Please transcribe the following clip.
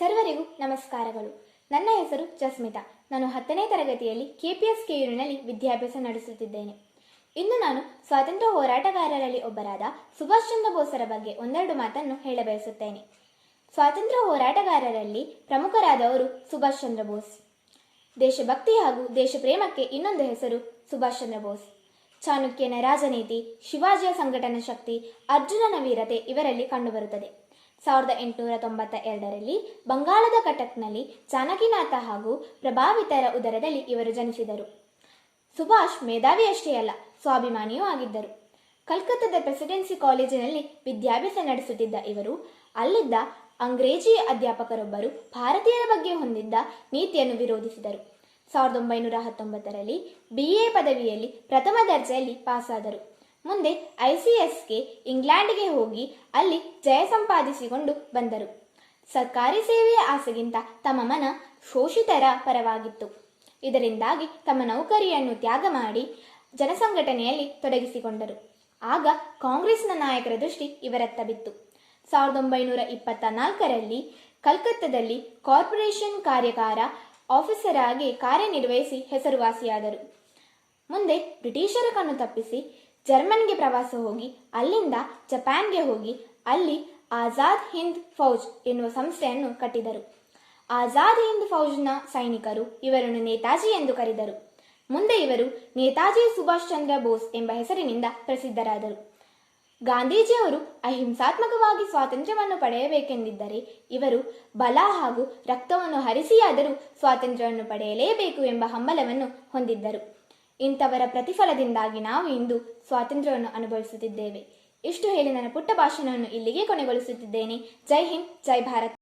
ಸರ್ವರಿಗೂ ನಮಸ್ಕಾರಗಳು. ನನ್ನ ಹೆಸರು ಜಸ್ಮಿತಾ. ನಾನು ಹತ್ತನೇ ತರಗತಿಯಲ್ಲಿ ಕೆ ಪಿ ಎಸ್ ಕೆಯೂರಿನಲ್ಲಿ ವಿದ್ಯಾಭ್ಯಾಸ ನಡೆಸುತ್ತಿದ್ದೇನೆ. ಇಂದು ನಾನು ಸ್ವಾತಂತ್ರ್ಯ ಹೋರಾಟಗಾರರಲ್ಲಿ ಒಬ್ಬರಾದ ಸುಭಾಷ್ ಚಂದ್ರ ಬೋಸರ ಬಗ್ಗೆ ಒಂದೆರಡು ಮಾತನ್ನು ಹೇಳಬಯಸುತ್ತೇನೆ ಸ್ವಾತಂತ್ರ್ಯ ಹೋರಾಟಗಾರರಲ್ಲಿ ಪ್ರಮುಖರಾದವರು ಸುಭಾಷ್ ಚಂದ್ರ ಬೋಸ್. ದೇಶಭಕ್ತಿ ಹಾಗೂ ದೇಶಪ್ರೇಮಕ್ಕೆ ಇನ್ನೊಂದು ಹೆಸರು ಸುಭಾಷ್ ಚಂದ್ರ ಬೋಸ್. ಚಾಣಕ್ಯನ ರಾಜನೀತಿ, ಶಿವಾಜಿಯ ಸಂಘಟನಾ ಶಕ್ತಿ, ಅರ್ಜುನನ ವೀರತೆ ಇವರಲ್ಲಿ ಕಂಡುಬರುತ್ತದೆ. ಸಾವಿರದ ಎಂಟುನೂರ ತೊಂಬತ್ತ ಎರಡರಲ್ಲಿ ಬಂಗಾಳದ ಕಟಕ್ನಲ್ಲಿ ಜಾನಕಿನಾಥ ಹಾಗೂ ಪ್ರಭಾವಿತರ ಉದರದಲ್ಲಿ ಇವರು ಜನಿಸಿದರು. ಸುಭಾಷ್ ಮೇಧಾವಿಯಷ್ಟೇ ಅಲ್ಲ, ಸ್ವಾಭಿಮಾನಿಯೂ ಆಗಿದ್ದರು. ಕಲ್ಕತ್ತಾದ ಪ್ರೆಸಿಡೆನ್ಸಿ ಕಾಲೇಜಿನಲ್ಲಿ ವಿದ್ಯಾಭ್ಯಾಸ ನಡೆಸುತ್ತಿದ್ದ ಇವರು, ಅಲ್ಲಿದ್ದ ಅಂಗ್ರೇಜಿ ಅಧ್ಯಾಪಕರೊಬ್ಬರು ಭಾರತೀಯರ ಬಗ್ಗೆ ಹೊಂದಿದ್ದ ನೀತಿಯನ್ನು ವಿರೋಧಿಸಿದರು. ಸಾವಿರದ ಒಂಬೈನೂರ ಹತ್ತೊಂಬತ್ತರಲ್ಲಿ ಬಿ ಎ ಪದವಿಯಲ್ಲಿ ಪ್ರಥಮ ದರ್ಜೆಯಲ್ಲಿ ಪಾಸಾದರು. ಮುಂದೆ ಐಸಿಎಸ್ಗೆ ಇಂಗ್ಲೆಂಡ್ಗೆ ಹೋಗಿ ಅಲ್ಲಿ ಜಯ ಸಂಪಾದಿಸಿಕೊಂಡು ಬಂದರು. ಸರ್ಕಾರಿ ಸೇವೆಯ ಆಸೆಗಿಂತ ತಮ್ಮ ಮನ ಶೋಷಿತರ ಪರವಾಗಿತ್ತು. ಇದರಿಂದಾಗಿ ತಮ್ಮ ನೌಕರಿಯನ್ನು ತ್ಯಾಗ ಮಾಡಿ ಜನಸಂಘಟನೆಯಲ್ಲಿ ತೊಡಗಿಸಿಕೊಂಡರು. ಆಗ ಕಾಂಗ್ರೆಸ್ನ ನಾಯಕರ ದೃಷ್ಟಿ ಇವರತ್ತ ಬಿತ್ತು. ಸಾವಿರದ ಒಂಬೈನೂರ ಇಪ್ಪತ್ತ ನಾಲ್ಕರಲ್ಲಿ ಕಲ್ಕತ್ತಾದಲ್ಲಿ ಕಾರ್ಪೊರೇಷನ್ ಕಾರ್ಯಕಾರ ಆಫೀಸರ್ ಆಗಿ ಕಾರ್ಯನಿರ್ವಹಿಸಿ ಹೆಸರುವಾಸಿಯಾದರು. ಮುಂದೆ ಬ್ರಿಟಿಷರ ಕಣ್ಣು ತಪ್ಪಿಸಿ ಜರ್ಮನ್ಗೆ ಪ್ರವಾಸ ಹೋಗಿ, ಅಲ್ಲಿಂದ ಜಪಾನ್ಗೆ ಹೋಗಿ, ಅಲ್ಲಿ ಆಜಾದ್ ಹಿಂದ್ ಫೌಜ್ ಎನ್ನುವ ಸಂಸ್ಥೆಯನ್ನು ಕಟ್ಟಿದರು. ಆಜಾದ್ ಹಿಂದ್ ಫೌಜ್ನ ಸೈನಿಕರು ಇವರನ್ನು ನೇತಾಜಿ ಎಂದು ಕರೆದರು. ಮುಂದೆ ಇವರು ನೇತಾಜಿ ಸುಭಾಷ್ ಚಂದ್ರ ಬೋಸ್ ಎಂಬ ಹೆಸರಿನಿಂದ ಪ್ರಸಿದ್ಧರಾದರು. ಗಾಂಧೀಜಿಯವರು ಅಹಿಂಸಾತ್ಮಕವಾಗಿ ಸ್ವಾತಂತ್ರ್ಯವನ್ನು ಪಡೆಯಬೇಕೆಂದಿದ್ದರೆ ಇವರು ಬಲ ಹಾಗೂ ರಕ್ತವನ್ನು ಹರಿಸಿಯಾದರೂ ಸ್ವಾತಂತ್ರ್ಯವನ್ನು ಪಡೆಯಲೇಬೇಕು ಎಂಬ ಹಂಬಲವನ್ನು ಹೊಂದಿದ್ದರು. ಇಂಥವರ ಪ್ರತಿಫಲದಿಂದಾಗಿ ನಾವು ಇಂದು ಸ್ವಾತಂತ್ರ್ಯವನ್ನು ಅನುಭವಿಸುತ್ತಿದ್ದೇವೆ. ಇಷ್ಟು ಹೇಳಿ ನನ್ನ ಪುಟ್ಟ ಭಾಷಣವನ್ನು ಇಲ್ಲಿಗೆ ಕೊನೆಗೊಳಿಸುತ್ತಿದ್ದೇನೆ. ಜೈ ಹಿಂದ್, ಜೈ ಭಾರತ್.